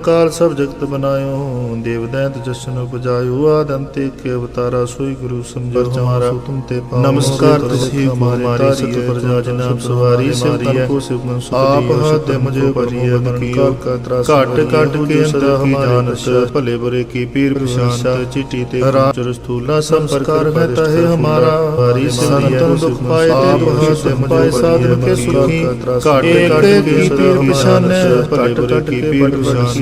ਕਾਲ ਸਭ ਜਗਤ ਬਨਾਇਓ ਦੇਵ ਦੈਂਤ ਜਸ਼ਨ ਉਪਜਾਇਓ ਆਦ ਅੰਤੇ ਕੇ ਅਵਤਾਰਾ ਸੋਈ ਗੁਰੂ ਸਮਝੋ ਹਮਾਰਾ ਤੁਮ ਤੇ ਪਾਵੋ ਨਮਸਕਾਰ ਕਰੋ ਤੁਸੀਂ ਹਮਾਰੇ ਹਮਾਰੀ ਤਾਰੀ ਸਤ ਹੈ, ਪ੍ਰਜਾ ਤੁਮ ਜਨਾਬ ਸਤ ਸਵਾਰੀ ਹਮਾਰੇ ਸਿਵ ਮਾਰੀ ਤਨ ਹੈ। ਕੋ ਸਿਵ ਮਨ ਸੁਖ ਆਪ ਦਿਓ, ਹੱਥ ਸਤਿ ਮੁਝੇ ਮੁਝੇ ਪਰਮੋ ਬਰੀਏ ਬਦਨ ਕੀਓ ਕਾਲ ਕਾ ਤਰਾਸ ਘਟ ਬਰੀਏ, ਘਟ ਹੋ ਕੇ ਜੋ ਅੰਤਰ ਸਦਾ ਹਮਾਰੀ ਹਮਾਰੇ ਜਾਣਤ ਪਛਾਤ, ਭਲੇ ਬੁਰੇ ਕੀ ਪੀਰ ਪ੍ਰਸ਼ਾਂਤ, ਪ੍ਰਸ਼ਾਂਤ ਚਿੱਟੀ ਤੇ ਰਾਮ ਰਾਮ ਰਸਤੂਲਾ ਸੰਪਰਕ ਸੰਸਕਾਰ ਹੈ ਪਰਿਸ਼ਟ ਤਹੇ ਹਮਾਰਾ ਹਮਾਰੀ ਸੰਤਨ ਦੁਖ ਪਾਏ ਤੇ ਆਪ ਦੁਖ ਹੱਥ ਸੁਖ ਮੁਝੇ ਪਾਏ ਸਾਧਨ ਕੇ ਬਰੀਏ ਸੁਖੀ ਘਟ ਘਟ ਘਟ ਘਟ ਕੇ ਕੇ ਸਦਾ ਪੀਰ ਹਮਾਰਾ ਪਛਾਨੈ ਭਲੇ ਘਟ ਬੁਰੇ ਘਟ ਕੀ ਕੇ ਪੀਰ ਬੜ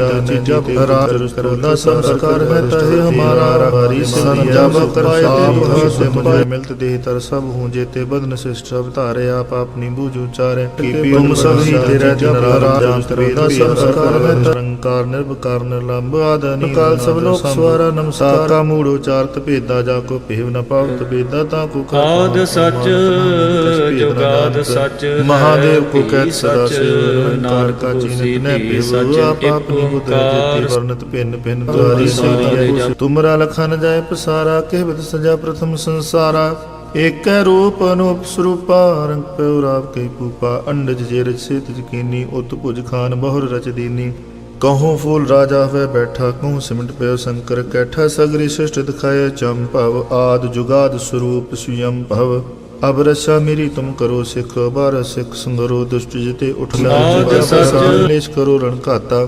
ਪ੍ਰਸ਼ਾਂਤ ਚੀਜ਼ਾਂ ਚਿੱਟੀ ਤੇ ਰਾਜ ਰਾਮ ਕਰਦਾ ਸੰਸਕਾਰ ਹੈ ਤਹੇ ਹਮਾਰਾ ਹਰੀ ਸੰਜਮ ਪਾਏ ਤੇ ਤੇ ਸੁਖ ਮੁਝੇ ਮਿਲਤ ਦੇਹ ਤਰ ਸਭ ਹੂੰ ਜੇਤੇ ਬਦਨ ਸਿਸ਼ਟ ਅਵਤਾਰੇ ਆਪ ਆਪਣੀ ਬੂਝ ਉਚਾਰੇ। ਕੀ ਤੇ ਪੀਰ ਤੁਮ ਸਭ ਹੀ ਸਭੀ ਤੇਰਾ ਜਪ ਜਾਂਤ ਵੇਦ ਕਰਦਾ ਸੰਸਕਾਰ ਹੈ ਨਿਰੰਕਾਰ ਨਿਰਭਕਾਰ ਨਿਰਲੰਭ ਆਦਨੀ ਕਾਲ ਸਭ ਲੋਕ ਸਵਾਰਾ ਨਮਸਕਾਰ। ਕਾ ਮੂੜੋ ਚਾਰਤ ਭੇਦਾ ਜਾ ਕੋ ਭੇਵ ਨ ਪਾਵਤ ਭੇਦਾ ਤਾ ਕੋ ਕਰ ਆਦ ਸੱਚ ਜੁਗਾਦ ਸੱਚ ਮਹਾਦੇਵ ਕੋ ਭੀ ਕਹਿਤ ਸਦਾ ਨਿਰੰਕਾਰ ਨਾਨਕ ਕਾ ਚੀਨਤ ਨੇ ਭੇਵ ਸੱਚ, ਆਪ ਜੇਤੀ ਵਰਨਤ ਸੋਈ ਤੁਮਰਾ ਲਖਨ ਜਾਏ ਪਸਾਰਾ ਕਹਿਵਤ ਸਜਾ ਪ੍ਰਥਮ ਸੰਸਾਰਾ। ਏਕੈ ਰੂਪ ਅਨੂਪ ਸਰੂਪਾ ਰੰਗ ਪਿਉ ਰਾਵ ਕੈ ਪੂਪਾ ਅੰਡਜ ਜੇ ਰਚ ਸੇਤ ਜਕੀਨੀ ਉਤ ਭੁਜ ਖਾਨ ਬਹੁਰ ਰਚ ਦੀਨੀ। ਕਹੂੰ ਫੂਲ ਰਾਜਾ ਹੋਇ ਬੈਠਾ ਕਹੂੰ ਸਿਮਟ ਪਿਓ ਸ਼ੰਕਰ ਕੈਠਾ। ਸਗਰੀ ਸ੍ਰਿਸ਼ਟ ਦਿਖਾਏ ਚੰਪਵ ਆਦ ਜੁਗਾਦ ਸਰੂਪ ਸੁਯੰ ਭਵ। ਅਬ ਰਸਾ ਮੇਰੀ ਤੁਮ ਕਰੋ ਸਿਖ ਬਾਰ ਸਿਖ ਸੰਗਰੋ ਦੁਸ਼ਟ ਜਿਤੇ ਉਠ ਲਾ। ਨਿਸ਼ ਕਰੋ ਰਣ ਘਾਤਾ।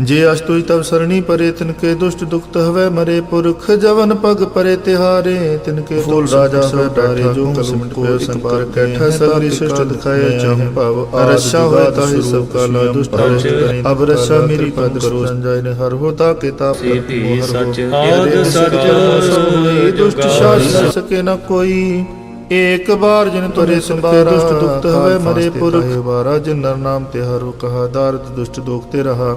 ਜੇ ਅਸਤੁਈ ਤਬ ਸਰਣੀ ਪਰੇ ਤਿਨ ਕੇ ਦੁਸ਼ਟ ਦੁਖਤ ਹਵੇ ਮਰੇ ਪੁਰਖ ਜਵਨ ਪਗ ਪਰੇ ਤਿਹਾਰੇ ਤਿਨ ਕੇ ਫੂਲ ਰਾਜਾ ਹੋਇ ਬੈਠੇ ਜੋ ਕਲਮ ਕੋ ਸੰਕਰ ਕੈਠਾ ਸਗਰੀ ਸ੍ਰਿਸ਼ਟ ਦਿਖਾਏ ਚਮ ਭਵ ਅਰਸ਼ਾ ਹੋਇ ਤਾਹਿ ਸਭ ਕਾਲਾ ਦੁਸ਼ਟ ਅਬ ਰਸ਼ਾ ਮੇਰੀ ਪਦ ਕਰੋ ਸੰਜੈ ਨੇ ਹਰ ਹੋਤਾ ਕੇ ਤਾਪ ਸਿੱਧੀ ਸੱਚ, ਆਦ ਸੱਚ ਸੱਚ, ਦੁਸ਼ਟ ਸ਼ਾਸਨ ਸਕੇ ਨ ਕੋਈ। ਏਕ ਬਾਰ ਜਿਨ ਤੁਰੇ ਸੰਕੇ ਦੁਸ਼ਟ ਦੁਖਤ ਹਵੇ ਮਰੇ ਪੁਰਖ ਬਾਰਾ ਜਿਨ ਨਰ ਨਾਮ ਤੇ ਹਰੁ ਕਹਾ ਦਾਰਦ ਦੁਸ਼ਟ ਦੋਖ ਤੇ ਰਹਾ।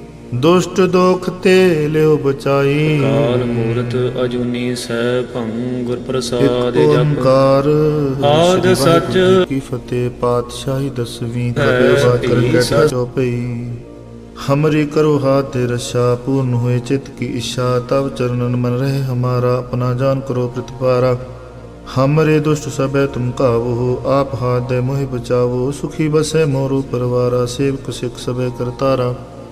ਦੁਸ਼ਟ ਦੋਖ ਤੇ ਲਿਓ ਬਚਾਈ ਕਾਲ ਮੂਰਤ ਅਜੂਨੀ ਸਹਿ ਭੰਗ ਗੁਰ ਪ੍ਰਸਾਦ ਜਪ ਓੰਕਾਰ ਆਦ ਸੱਚ। ਕੀ ਫਤਿਹ ਪਾਤਸ਼ਾਹੀ ਦਸਵੀਂ ਕਬੇ ਬਾਤ ਕਰ ਭੀ ਕੈਠਾ ਸੱਚ। ਚੋਪਈ ਹਮਰੀ ਕਰੋ ਹਾਥ ਦੇ ਰਸ਼ਾ ਪੂਰਨ ਹੋਏ ਚਿਤ ਕੀ ਇਸ਼ਾ ਤਬ ਚਰਨਨ ਮਨ ਰਹੇ ਹਮਾਰਾ ਆਪਣਾ ਜਾਨ ਕਰੋ ਪ੍ਰਤਪਾਰਾ ਹਮਰੇ ਦੁਸ਼ਟ ਸਭੈ ਤੁਮ ਕਾਵੋ ਆਪ ਹਾਥ ਦੇ ਮੋਹਿ ਬਚਾਵੋ ਸੁਖੀ ਬਸੇ ਮੋਰੂ ਪਰਵਾਰਾ ਸੇਵਕ ਸਿਖ ਸਭੈ ਕਰਤਾਰਾ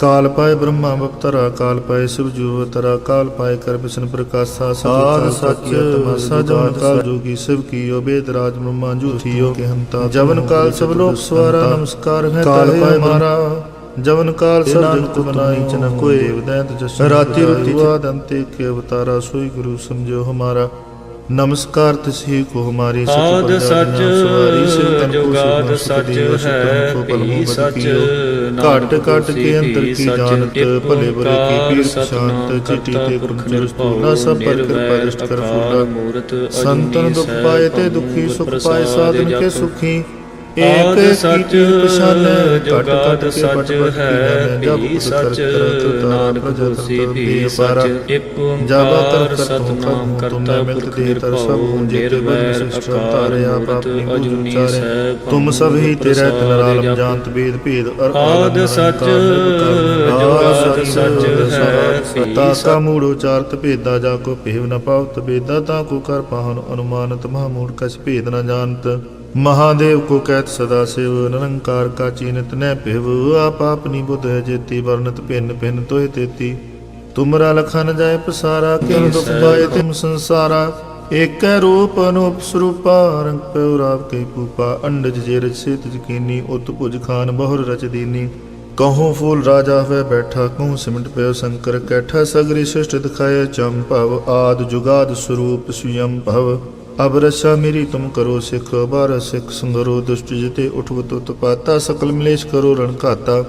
ਕਾਲ ਪਾਏ ਬ੍ਰਹਮਾ ਬਪਤਰਾ ਕਾਲ ਪਾਏ ਸਿਵ ਜੂ ਅਵਤਰਾ ਕਾਲ ਪਾਏ ਕਰ ਬਿਸ਼ਨ ਪ੍ਰਕਾਸ਼ਾ ਸਾਧ ਸੱਚ ਸਜਣ ਕਾਲ ਜੋਗੀ ਸਿਵ ਕੀਓ ਬੇਦ ਰਾਜ ਬ੍ਰਹਮਾ ਜੂ ਥੀਓ ਕੇ ਹੰਤਾ ਜਵਨ ਕਾਲ ਸਭ ਲੋਕ ਸਵਾਰਾ ਨਮਸਕਾਰ ਹੈ ਕਾਲ ਪਾਏ ਮਾਰਾ ਜਵਨ ਕਾਲ ਸਭ ਜਗਤ ਬਨਾਈ ਚਨ ਕੋਏ ਵਿਦੈਂਤ ਜਸ ਰਾਤੀ ਰੁਤੀ ਦੰਤੇ ਕੇ ਅਵਤਾਰਾ ਸੋਈ ਗੁਰੂ ਸਮਝੋ ਹਮਾਰਾ ਨਮਸਕਾਰ ਤਿਸਹੀ ਕੋ ਹਮਾਰੀ ਸਚ ਆਦ ਪ੍ਰਜਾ ਸੱਚ, ਜਨਾ ਸਵਾਰੀ ਸਿਵ ਤਨ ਕੋ ਜੁਗਾਦ ਸੁਖ ਸੱਚ ਦਿਓ, ਸੁਖ ਹੈ, ਤਨ ਕੋ ਪਲ ਭੀ ਮੁਹੱਬਤ ਸੱਚ, ਕੀਓ। ਨਾਨਕ ਘਟ ਘਟ ਹੋਸੀ ਕੇ ਅੰਤਰ ਭੀ ਕੀ ਸੱਚ, ਜਾਣਤ ਇੱਕ ਭਲੇ ਬੁਰੇ ਕੀ ਓੰਕਾਰ ਪੀਰ ਸਤਿਨਾਮ ਸ਼ਾਂਤ ਤੇ ਤੇ ਆਦ ਏਕ ਸੱਚ, ਕੇ ਸੱਚ ਹੈ, ਭੀ ਸੱਚ, ਨਾਨਕ ਹੋਸੀ ਭੀ ਸੱਚ, ਇੱਕ ਓੰਕਾਰ ਕਰ ਸਤਿਨਾਮ ਕਰਤਾ ਪੁਰਖ ਦੇ ਤਰ ਸਭ ਨਿਰਭਉ ਨਿਰਵੈਰ ਸਿਸ਼ਟ ਅਕਾਲ ਤਾਰੇ ਆਪ ਮੂਰਤ ਆਪਣੀ ਬੁਝ ਅਜੂਨੀ ਸਹਿ ਤੁਮ ਸਭ ਹੀ ਤੇਰੇ ਜਪ। ਜਾਣਤ ਵੇਦ ਭੇਦ ਅਰ ਆਦ ਸੱਚ, ਜੁਗਾਦ ਸੱਚ ਹੈ, ਤਾ ਕਾ ਸੱਚ। ਮੂੜੋ ਚਾਰਤ ਭੇਦਾ ਜਾ ਕੋ ਭੇਵ ਨ ਪਾਵਤ ਬੇਦਾ ਤਾ ਕੋ ਕਰ ਪਾਹਨ ਅਨੁਮਾਨਤ ਮਹਾ ਮੂੜ ਕਛ ਭੇਦ ਨ ਜਾਣਤ ਮਹਾਦੇਵ ਕੋ ਕਹਿਤ ਸਦਾ ਸਿਵ ਨਿਰੰਕਾਰ ਕਾ ਚੀਨਤ ਨੈ ਭਿਵ ਆਪ ਆਪਨੀ ਬੁੱਧ ਹੈ ਜੇਤੀ ਵਰਨਤ ਭਿੰਨ ਭਿੰਨ ਤੋਹਿ ਤੇਤੀ। ਤੁਮਰਾ ਲਖਨ ਜਾਏ ਪਸਾਰਾ ਕਿਨ ਦੁਖ ਪਾਏ ਤੁਮ ਸੰਸਾਰਾ। ਏਕੈ ਰੂਪ ਅਨੂਪ ਸਰੂਪਾ ਰੰਗ ਪਿਉ ਰਾਵ ਕੈ ਪੂਪਾ ਅੰਡਜ ਜੇ ਰਚ ਜਕੀਨੀ ਉਤ ਭੁਜ ਖਾਨ ਬਹੁਰ ਰਚ ਦੀਨੀ। ਕਹੋ ਫੂਲ ਰਾਜਾ ਹੋਇ ਬੈਠਾ ਕਹੂੰ ਸਿਮਟ ਪਿਓ ਸ਼ੰਕਰ ਕੈਠਾ, ਸਗਰੀ ਸ੍ਰਿਸ਼ਟ ਦਿਖਾਏ ਚੰਪਵ ਆਦ ਜੁਗਾਦ ਸਰੂਪ ਸੁਯੰ ਭਵ। ਅਬ ਰਸਾ ਮੇਰੀ ਤੁਮ ਕਰੋ ਸਿਖ, ਬਾਰ ਸਿਖ ਸੰਗਰੋ, ਦੁਸ਼ਟ ਜਿਤੇ ਉਠਵਤ ਉਤਪਾਤਾ ਸਕਲ ਮਲੇਸ਼ ਕਰੋ ਰਣ ਘਾਤਾ।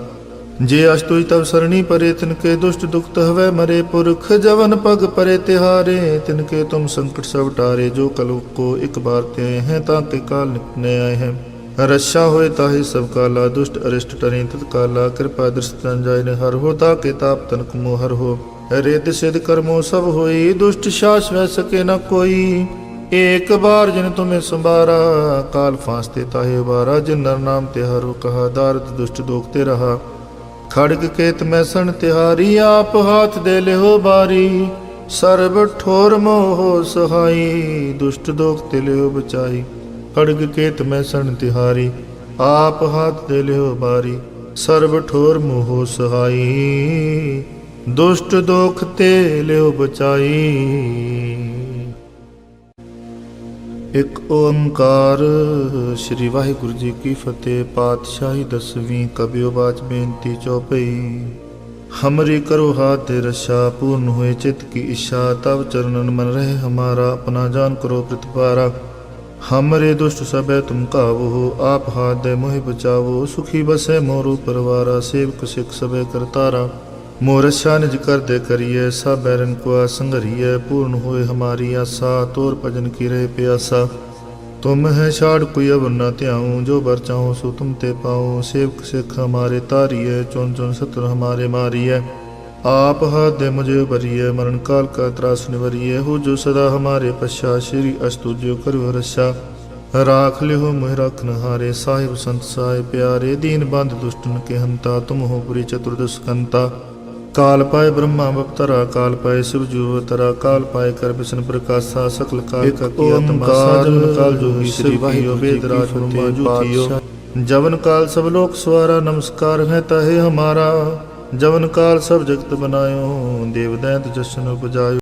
ਜੇ ਅਸ਼ਤੁਜ ਤਬ ਸਰਣੀ ਪਰੇ ਤਿਨਕੇ ਦੁਸ਼ਟ ਦੁਖਤ ਹਵੈ ਮਰੇ ਪੁਰਖ, ਜਵਨ ਪਗ ਪਰੇ ਤਿਹਾਰੇ ਤਿਨਕੇ ਤੁਮ ਸੰਕਟ ਸਭ ਟਾਰੇ, ਜੋ ਕਲੁ ਕੋ ਇੱਕ ਬਾਰ ਤੇ ਹੈ, ਤਾਂ ਕੇ ਕਾਲ ਨਿਪਨੇ ਆਏ ਹੈ। ਰਸ਼ਾ ਹੋਏ ਤਾਹੀ ਸਭ ਕਾਲਾ, ਦੁਸ਼ਟ ਅਰਿਸ਼ਟ ਟਰੇ ਤਤ ਕਾਲਾ, ਕਿਰਪਾ ਦ੍ਰਿਸ਼ਟਨ ਜਾਇ ਨੇ ਹਰ ਹੋ, ਤਾ ਕੇ ਤਾਪ ਤਨਕ ਮੋ ਹਰ ਹੋ। ਰਿੱਧ ਸਿਧ ਕਰਮੋ ਸਭ ਹੋਈ, ਦੁਸ਼ਟ ਸ਼ਾਸ ਵੈ ਸਕੇ ਨ ਕੋਈ। ਏਕ ਬਾਰ ਜਿਨ ਤੁਮੇ ਸੰਭਾਰਾ, ਕਾਲ ਫਾਸਤੇ ਤਾਹੇ ਬਾਰਾ ਜਿਨ ਨਰ ਨਾਮ ਤੇ ਕਹਾ ਦਾਰਦ ਦੁਸ਼ਟ ਦੋਖਤੇ ਰਹਾ। ਖੜਗ ਕੇਤ ਮੈਂ ਤਿਹਾਰੀ, ਆਪ ਹਾਥ ਦੇ ਲਿਓ ਬਾਰੀ। ਸਰਬ ਠੋਰ ਮੋਹ ਸਹਾਈ, ਦੁਸ਼ਟ ਦੋਖ ਤੇ ਲਿਓ ਬਚਾਈ। ਅੜਗ ਕੇਤ ਮੈਂ ਸਣ ਤਿਹਾਰੀ, ਆਪ ਹਾਥ ਦੇ ਲਿਓ ਬਾਰੀ, ਸਰਬ ਠੋਰ ਮੋਹ ਸਹਾਈ। ਦੁਸ਼ਟ ਦੋਖ ਤੇ ਲਿਓ ਬਚਾਈ। ਇੱਕ ਓੰਕਾਰ, ਸ੍ਰੀ ਵਾਹਿਗੁਰੂ ਜੀ ਕੀ ਫਤਿਹ, ਪਾਤਸ਼ਾਹੀ ਦਸਵੀਂ ਕਬਿਓ ਬਾਚ ਬੇਨਤੀ ਚੌਪਈ ਹਮਰੀ ਕਰੋ ਹਾਥ ਤੇ ਰਸ਼ਾ, ਪੂਰਨ ਹੋਏ ਚਿਤ ਕੀ ਇਸ਼ਾ ਤਬ ਚਰਨਨ ਮਨ ਰਹੇ ਹਮਾਰਾ, ਆਪਣਾ ਜਾਨ ਕਰੋ ਪ੍ਰਤਪਾਰਾ ਹਮਰੇ ਦੁਸ਼ਟ ਸਭੈ ਤੁਮ ਕਾਵੋ ਆਪ ਹਾਥ ਦੇ ਮੋਹਿ ਬਚਾਵੋ ਸੁਖੀ ਬਸੇ ਮੋਰੂ ਪਰਵਾਰਾ ਸੇਵਕ ਸਿਖ ਸਭੈ ਕਰਤਾਰਾ ਮੋਰਸ਼ਾ ਨਿਜ ਕਰਦੇ ਕਰੀਏ ਸਭ ਬੈਰਨ ਕੋ ਸੰਗਰੀਏ ਪੂਰਨ ਹੋਏ ਹਮਾਰੀ ਆਸਾ ਤੋਰ ਭਜਨ ਕੀ ਰਹੇ ਪਿਆਸਾ ਤੁਮ ਹੈ ਛਾੜ ਕੋਈ ਅਵਰ ਨ ਧਿਆਉ ਜੋ ਬਰ ਚਾਹੋ ਸੋ ਤੁਮ ਤੇ ਪਾਉ ਸੇਵਕ ਸਿੱਖ ਹਮਾਰੇ ਤਾਰੀਏ ਚੁਨ ਚੁਨ ਸਤਰ ਹਮਾਰੇ ਮਾਰੀਏ ਆਪ ਹਾਥ ਦੇ ਮੁਝੇ ਬਰੀਏ ਮਰਨ ਕਾਲ ਕਾ ਤਰਾਸ ਨਿਵਰੀਏ ਹੋ ਜੋ ਸਦਾ ਹਮਾਰੇ ਪਛਾ ਸ਼੍ਰੀ ਅਸਤੁਜਿਓ ਕਰੋ ਰਸ਼ਾ ਰਾਖ ਲਿਓ ਮੋਹਿ ਰਖਨ ਹਾਰੇ ਸਾਹਿਬ ਸੰਤ ਸਾਹਿਬ ਪਿਆਰੇ ਦੀਨ ਬੰਦ ਦੁਸ਼ਟਨ ਕੇ ਹੰਤਾ ਤੁਮ ਹੋ ਪੁਰੀ ਚਤੁਰਦਸ਼ ਕੰਤਾ ਕਾਲ ਪਾਏ ਬ੍ਰਹਮਾ ਬਪਤਰਾ ਕਾਲ ਪਾਏ ਸਿਵ ਜੁਵ ਤਰਾ ਕਾਲ ਪਾਏ ਕਰ ਬਿਸ਼ਨ ਪ੍ਰਕਾਸ਼ਾ ਸਕਲ ਕਾਲ ਇੱਕ ਕਾ ਕੀ ਆਤਮਾ ਓੰਕਾਰ ਸਾਜਨ ਕਾਲ ਜੋਗੀ ਸ੍ਰੀ ਸ੍ਰੀ ਵਾਹਿਗੁਰੂ ਵਾਹਿਗੁਰੂ ਜੀ ਵੇਦ ਕੀ ਰਾਜ ਫਤਿਹ। ਫਰਮਾ ਜੁਤਿਓ ਪਾਤਸ਼ਾਹ। ਜਵਨ ਜਵਨ ਕਾਲ ਸਭ ਜਗਤ ਬਨਾਇਓ ਦੇਵ ਦੈਂਤ ਜਸ਼ਨ ਉਪਜਾਇਓ।